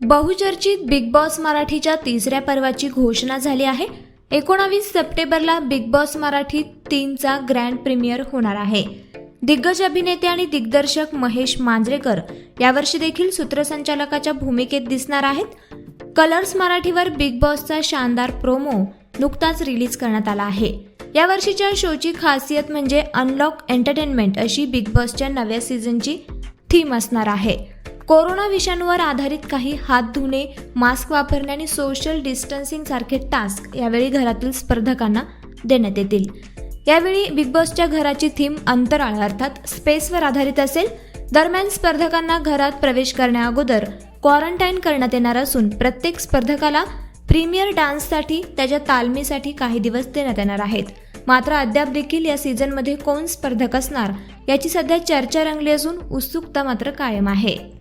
बहुचर्चित big boss मराठीच्या तिसऱ्या पर्वाची घोषणा झाली आहे. एकोणावीस सप्टेंबरला बिग बॉस मराठी तीनचा ग्रँड प्रीमियर होणार आहे. दिग्गज अभिनेते आणि दिग्दर्शक महेश मांजरेकर यावर्षी देखील सूत्रसंचालकाच्या भूमिकेत दिसणार आहेत. कलर्स मराठीवर बिग बॉसचा शानदार प्रोमो नुकताच रिलीज करण्यात आला आहे. यावर्षीच्या शोची खासियत म्हणजे अनलॉक एंटरटेनमेंट अशी बिग बॉसच्या नव्या सीझनची थीम असणार आहे. कोरोना विषाणूवर आधारित काही हात धुणे मास्क वापरणे आणि सोशल डिस्टन्सिंग सारखे टास्क यावेळी घरातील स्पर्धकांना देण्यात येतील. यावेळी बिग बॉसच्या घराची थीम अंतराळ अर्थात स्पेसवर आधारित असेल. दरम्यान स्पर्धकांना घरात प्रवेश करण्याअगोदर क्वारंटाईन करण्यात येणार असून प्रत्येक स्पर्धकाला प्रीमियर डान्ससाठी त्याच्या तालमीसाठी काही दिवस देण्यात येणार आहेत. मात्र अद्याप देखील या सीझनमध्ये कोण स्पर्धक असणार याची सध्या चर्चा रंगली असून उत्सुकता मात्र कायम आहे.